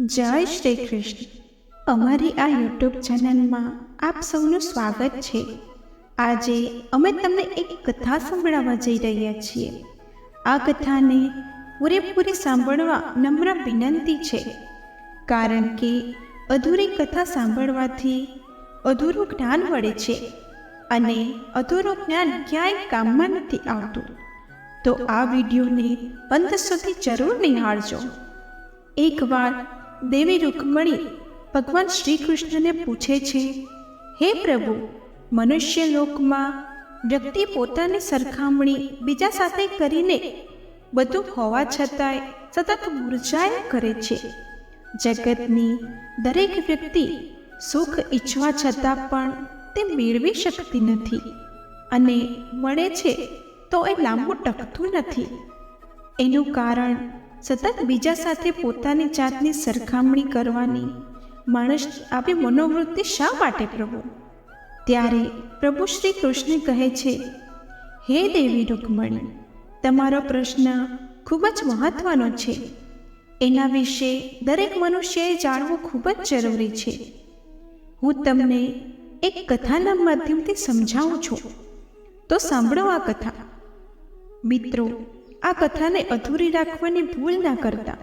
જય શ્રી કૃષ્ણ. અમારી આ યુટ્યુબ ચેનલમાં આપ સૌનું સ્વાગત છે. આજે અમે તમને એક કથા સંભળાવવા જઈ રહ્યા છીએ. આ કથાને પૂરેપૂરી સાંભળવા નમ્ર વિનંતી છે. કારણ કે અધૂરી કથા સાંભળવાથી અધૂરું જ્ઞાન મળે છે અને અધૂરું જ્ઞાન ક્યાંય કામમાં નથી આવતું. તો આ વિડીયોને અંત સુધી જરૂર નિહાળજો. એકવાર દેવી રૂકમણી ભગવાન શ્રી કૃષ્ણને પૂછે છે, હે પ્રભુ, મનુષ્ય લોકમાં વ્યક્તિ પોતાની સરખામણી બીજા સાથે કરીને બધું હોવા છતાંય સતત મુરઝાયા કરે છે. જગતની દરેક વ્યક્તિ સુખ ઈચ્છવા છતાં પણ તે મેળવી શકતી નથી અને મળે છે તો એ લાંબુ ટકતું નથી. એનું કારણ સતત બીજા સાથે પોતાની જાતની સરખામણી કરવાની. માણસ આવી મનોવૃત્તિ શા માટે પ્રભુ? ત્યારે પ્રભુ શ્રી કૃષ્ણ કહે છે, હે દેવી રૂકમણી, તમારો પ્રશ્ન ખૂબ જ મહત્વનો છે. એના વિશે દરેક મનુષ્યએ જાણવું ખૂબ જ જરૂરી છે. હું તમને એક કથાના માધ્યમથી સમજાવું છું. તો સાંભળો આ કથા. મિત્રો આ કથાને અધૂરી રાખવાની ભૂલ ના કરતા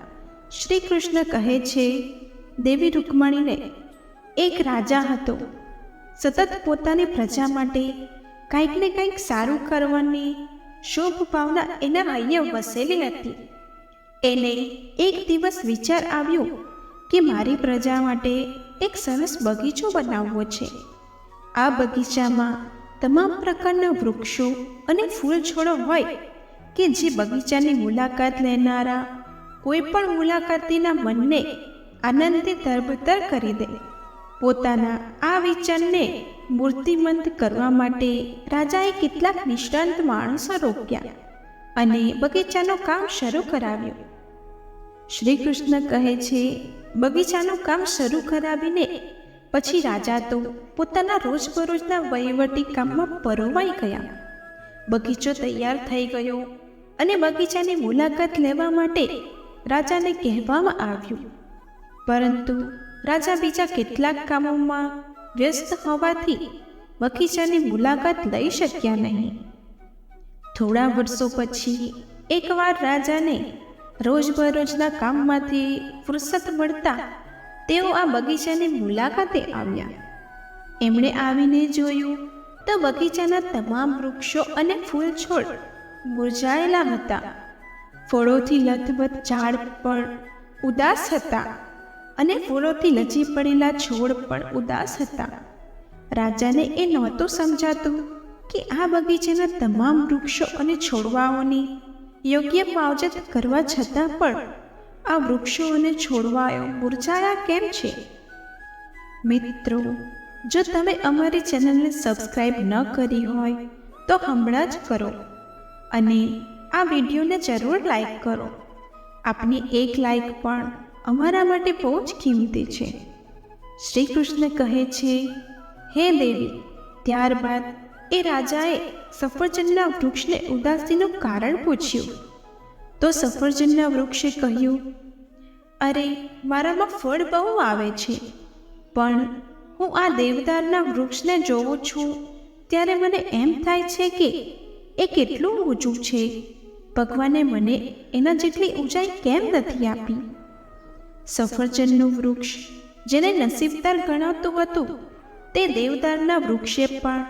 શ્રી કૃષ્ણ કહે છે, દેવી રૂકમણીને એક રાજા હતો. સતત પોતાની પ્રજા માટે કંઈક ને કંઈક સારું કરવાની શુભ ભાવના એના હૈયે વસેલી હતી. એને એક દિવસ વિચાર આવ્યો કે મારી પ્રજા માટે એક સરસ બગીચો બનાવવો છે. આ બગીચામાં તમામ પ્રકારના વૃક્ષો અને ફૂલ છોડો હોય કે જે બગીચાની મુલાકાત લેનારા કોઈ પણ મુલાકાતીના મનને આનંદથી તરબતર કરી દે. પોતાના આ વિચારને મૂર્તિમંત કરવા માટે રાજાએ કેટલાક નિષ્ણાંત માણસો રોક્યા અને બગીચાનું કામ શરૂ કરાવ્યું. શ્રી કૃષ્ણ કહે છે, બગીચાનું કામ શરૂ કરાવીને પછી રાજા તો પોતાના રોજબરોજના વહીવટી કામમાં પરોવાઈ ગયા. બગીચો તૈયાર થઈ ગયો અને બગીચાની મુલાકાત લેવા માટે રાજાને કહેવામાં આવ્યું. પરંતુ રાજા બીજા કેટલાક કામોમાં વ્યસ્ત હોવાથી બગીચાની મુલાકાત લઈ શક્યા નહીં. થોડા વર્ષો પછી એકવાર રાજાને રોજબરોજના કામમાંથી ફુરસત મળતા તેઓ આ બગીચાની મુલાકાતે આવ્યા. એમણે આવીને જોયું તો બગીચાના તમામ વૃક્ષો અને ફૂલ છોડ મુરઝાયેલા હતા. ફળોથી લથબથ ઝાડ પણ ઉદાસ હતા અને ફૂલોથી લચી પડેલા છોડ પણ ઉદાસ હતા. રાજાને એ નહોતું સમજાતું કે આ બગીચાના તમામ વૃક્ષો અને છોડવાઓની યોગ્ય માવજત કરવા છતાં પણ આ વૃક્ષો અને છોડવાઓ મુરઝાયા કેમ છે? મિત્રો, જો તમે અમારી ચેનલને સબસ્ક્રાઈબ ન કરી હોય તો હમણાં જ કરો. અને આ વિડીયોને જરૂર લાઈક કરો. આપની એક લાઈક પણ અમારા માટે બહુ જ કિંમતી છે. શ્રી કૃષ્ણ કહે છે, હે દેવી, ત્યારબાદ એ રાજાએ સફરજનના વૃક્ષને ઉદાસીનું કારણ પૂછ્યું. તો સફરજનના વૃક્ષે કહ્યું, અરે, મારામાં ફળ બહુ આવે છે. પણ હું આ દેવદારના વૃક્ષને જોઉં છું, ત્યારે મને એમ થાય છે કે એ કેટલું ઊંચું છે? ભગવાને મને એના જેટલી ઊંચાઈ કેમ નથી આપી? સફરજનનું વૃક્ષ જેને નસીબદાર ગણાતું હતું, તે દેવદારના વૃક્ષે પણ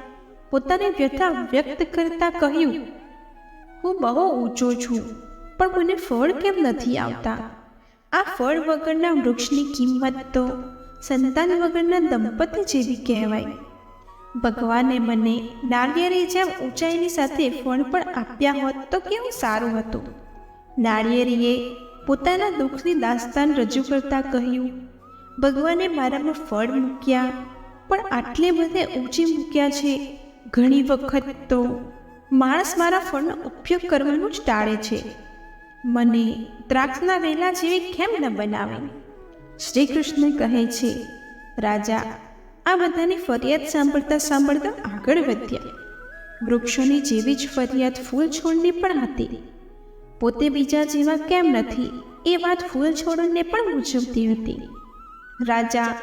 પોતાની વ્યથા વ્યક્ત કરતા કહ્યું, હું બહુ ઊંચો છું, પણ મને ફળ કેમ નથી આવતા? આ ફળ વગરના વૃક્ષની કિંમત તો સંતાન વગરના દંપતી જેવી કહેવાય. ભગવાને મને નાળિયેરી જેમ ઊંચાઈની સાથે ફળ પણ આપ્યા હોત તો કેવું સારું હતું? નાળિયેરીએ પોતાના દુઃખની દાસ્તાન રજૂ કરતા કહ્યું, ભગવાને મારામાં ફળ મૂક્યા, પણ આટલે બધે ઊંચી મૂક્યા છે. ઘણી વખત તો માણસ મારા ફળનો ઉપયોગ કરવાનું જ ટાળે છે. મને દ્રાક્ષના વેલા જેવી કેમ ન બનાવે? શ્રી કૃષ્ણ કહે છે, રાજા આ બધાની ફરિયાદ સાંભળતા સાંભળતા આગળ વધ્યા. વૃક્ષોની જેવી જ ફરિયાદ ફૂલ છોડની પણ હતી. પોતે બીજા જેવા કેમ નથી એ વાત ફૂલ છોડને પણ મૂંઝવતી હતી. રાજા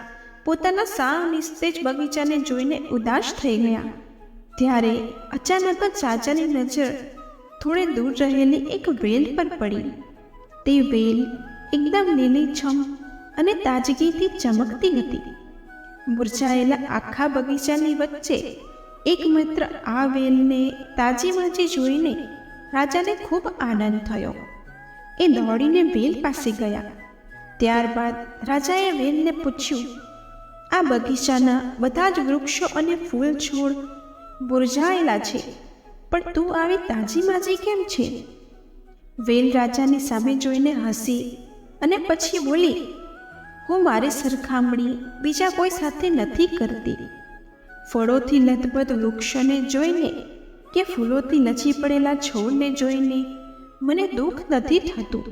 પોતાના સાવ નિસ્તેજ બગીચાને જોઈને ઉદાસ થઈ ગયા. ત્યારે અચાનક જ રાજાની નજર થોડે દૂર રહેલી એક વેલ પર પડી. તે વેલ એકદમ લીલીછમ અને તાજગીથી ચમકતી હતી. મુરઝાયેલા આખા બગીચાની વચ્ચે એક મિત્ર આ વેલને તાજીમાજી જોઈને રાજાને ખૂબ આનંદ થયો. એ દોડીને વેલ પાસે ગયા. ત્યારબાદ રાજાએ વેલને પૂછ્યું, આ બગીચાના બધા જ વૃક્ષો અને ફૂલ છોડ મુરઝાયેલા છે, પણ તું આવી તાજીમાજી કેમ છે? વેલ રાજાની સામે જોઈને હસી અને પછી બોલી હું મારી સરખામણી બીજા કોઈ સાથે નથી કરતી. ફળોથી લથબથ વૃક્ષોને જોઈને કે ફૂલોથી લચી પડેલા છોડને જોઈને મને દુઃખ નથી થતું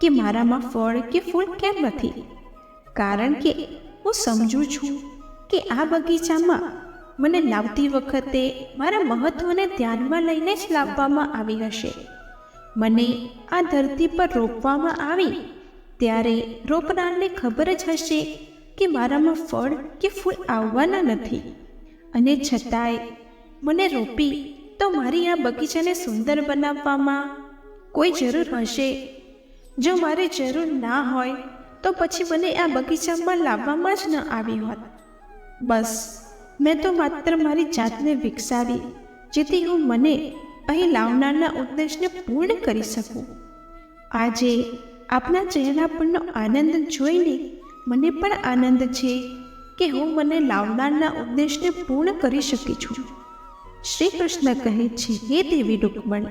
કે મારામાં ફળ કે ફૂલ કેમ નથી. કારણ કે હું સમજું છું કે આ બગીચામાં મને લાવતી વખતે મારા મહત્વને ધ્યાનમાં લઈને જ લાવવામાં આવી હશે. મને આ ધરતી પર રોપવામાં આવી ત્યારે રોપનારને ખબર જ હશે કે મારામાં ફળ કે ફૂલ આવવાના નથી. અને છતાંય મને રોપી તો મારી આ બગીચાને સુંદર બનાવવામાં કોઈ જરૂર હશે? જો મારે જરૂર ના હોય, તો પછી મને આ બગીચામાં લાવવામાં જ ન આવી હોત. બસ, મેં તો માત્ર મારી જાતને વિકસાવી, જેથી હું મને અહીં લાવનારના ઉદ્દેશને પૂર્ણ કરી શકું. આજે આપના ચહેરા પરનો આનંદ જોઈને મને પણ આનંદ છે કે હું મને લાવનારના ઉપદેશને પૂર્ણ કરી શકી છું. શ્રી કૃષ્ણ કહે છે, હે દેવી રૂકમણ,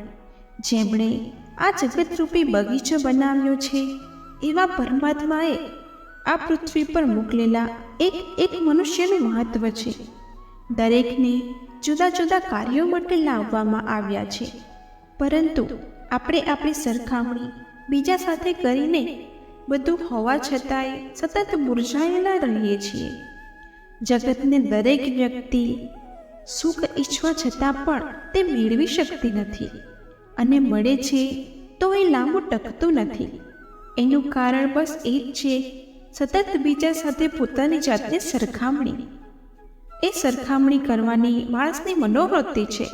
જેમણે આ જગતરૂપી બગીચો બનાવ્યો છે, એવા પરમાત્માએ આ પૃથ્વી પર મોકલેલા એક એક મનુષ્યનું મહત્વ છે. દરેકને જુદા જુદા કાર્યો માટે લાવવામાં આવ્યા છે. પરંતુ આપણે આપણી સરખામણી બીજા સાથે કરીને બધું હોવા છતાંય સતત મુરઝાયેલા રહીએ છીએ. જગતને દરેક વ્યક્તિ સુખ ઈચ્છવા છતાં પણ તે મેળવી શકતી નથી અને મળે છે તો એ લાંબુ ટકતું નથી. એનું કારણ બસ એ જ છે, સતત બીજા સાથે પોતાની જાતને સરખામણી. એ સરખામણી કરવાની માણસની મનોવૃત્તિ છે.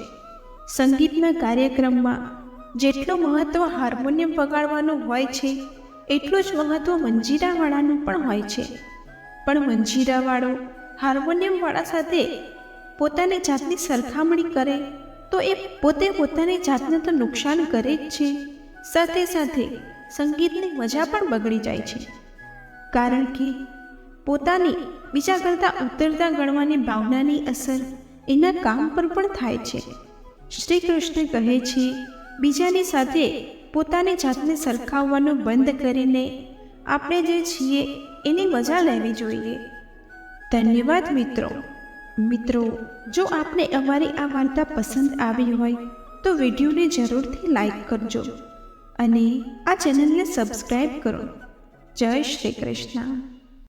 સંગીતના કાર્યક્રમમાં જેટલું મહત્ત્વ હાર્મોનિયમ વગાડવાનું હોય છે, એટલું જ મહત્ત્વ મંજીરાવાળાનું પણ હોય છે. પણ મંજીરાવાળો હાર્મોનિયમવાળા સાથે પોતાની જાતની સરખામણી કરે, તો એ પોતે પોતાની જાતને તો નુકસાન કરે જ છે. સાથે સાથે સંગીતની મજા પણ બગડી જાય છે. કારણ કે પોતાની બીજા કરતાં ઉતરતા ગણવાની ભાવનાની અસર એના કામ પર પણ થાય છે. શ્રી કૃષ્ણ કહે છે બીજાની સાથે પોતાની જાતને સરખાવવાનું બંધ કરીને આપણે જે છીએ એની મજા લેવી જોઈએ. ધન્યવાદ મિત્રો. મિત્રો, જો આપને અમારી આ વાર્તા પસંદ આવી હોય, તો વિડીયોને જરૂરથી લાઈક કરજો અને આ ચેનલને સબસ્ક્રાઈબ કરો. જય શ્રી કૃષ્ણ.